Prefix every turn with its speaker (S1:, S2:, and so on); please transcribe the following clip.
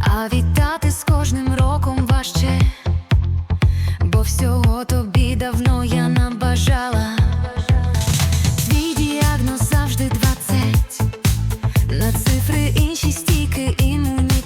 S1: а вітати з кожним роком важче, бо всього тобі давно я набажала. Твій діагноз завжди двадцять, на цифри інші стійки імуні.